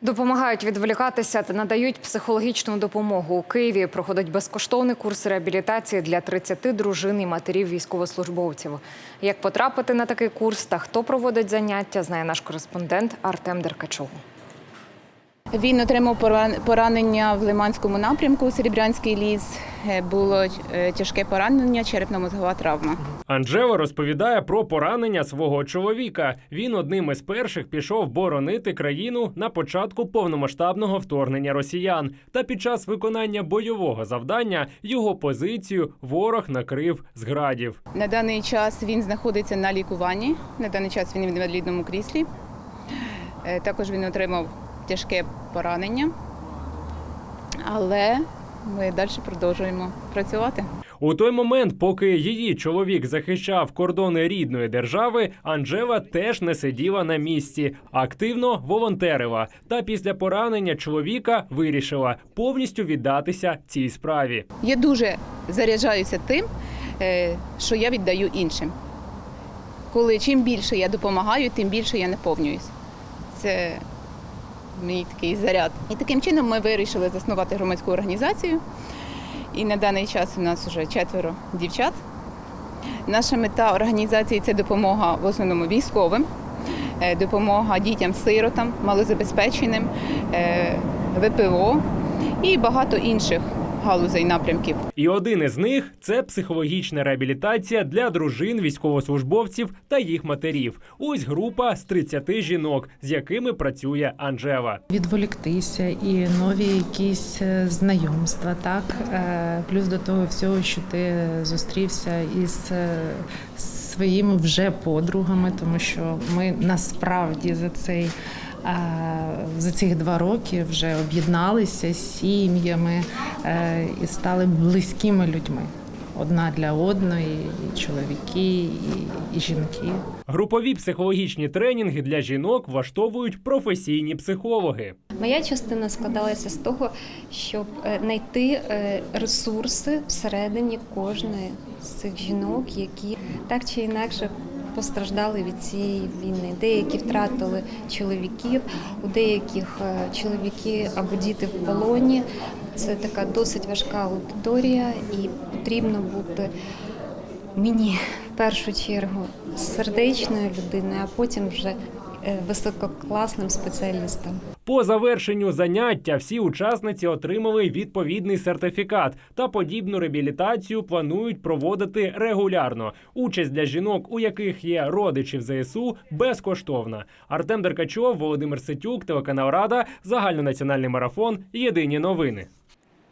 Допомагають відволікатися та надають психологічну допомогу. У Києві проходить безкоштовний курс реабілітації для 30 дружин і матерів військовослужбовців. Як потрапити на такий курс та хто проводить заняття, знає наш кореспондент Артем Деркачов. Він отримав поранення в Лиманському напрямку, Серебрянський ліс. Е, Було е, тяжке поранення, черепно-мозгова травма. Анжела розповідає про поранення свого чоловіка. Він одним із перших пішов боронити країну на початку повномасштабного вторгнення росіян. Та під час виконання бойового завдання його позицію ворог накрив з градів. На даний час він знаходиться на лікуванні. На даний час він в інвалідному кріслі. Е, Також він отримав тяжке поранення. Але ми далі продовжуємо працювати. У той момент, поки її чоловік захищав кордони рідної держави, Анжела теж не сиділа на місці, активно волонтерила. Та після поранення чоловіка вирішила повністю віддатися цій справі. Я дуже заряджаюся тим, е, що я віддаю іншим. Коли чим більше я допомагаю, тим більше я наповнююсь. Це мій такий заряд. І таким чином ми вирішили заснувати громадську організацію. І на даний час у нас вже четверо дівчат. Наша мета організації це допомога в основному військовим, е, допомога дітям-сиротам, малозабезпеченим, е, ВПО і багато інших галузей напрямків. І один із них це психологічна реабілітація для дружин військовослужбовців та їх матерів. Ось група з 30 жінок, з якими працює Анжела. відволіктися і нові якісь е, знайомства, так Е, плюс до того всього, що ти зустрівся із е, своїми вже подругами, тому що ми насправді за цей. За цих два роки вже об'єдналися з сім'ями е, і стали близькими людьми одна для одної, і чоловіки, і, і жінки. Групові психологічні тренінги для жінок влаштовують професійні психологи. Моя частина складалася з того, щоб е, знайти е, ресурси всередині кожної з цих жінок, які так чи інакше постраждали від цієї війни. Деякі втратили чоловіків, у деяких е, чоловіки або діти в полоні. Це така досить важка аудиторія, і потрібно бути мені в першу чергу сердечною людиною, а потім вже висококласним спеціалістом. По завершенню заняття всі учасниці отримали відповідний сертифікат та подібну реабілітацію планують проводити регулярно. Участь для жінок, у яких є родичі в ЗСУ, безкоштовна. Артем Деркачов, Володимир Ситюк, телеканал Рада, загальнонаціональний марафон. Єдині новини.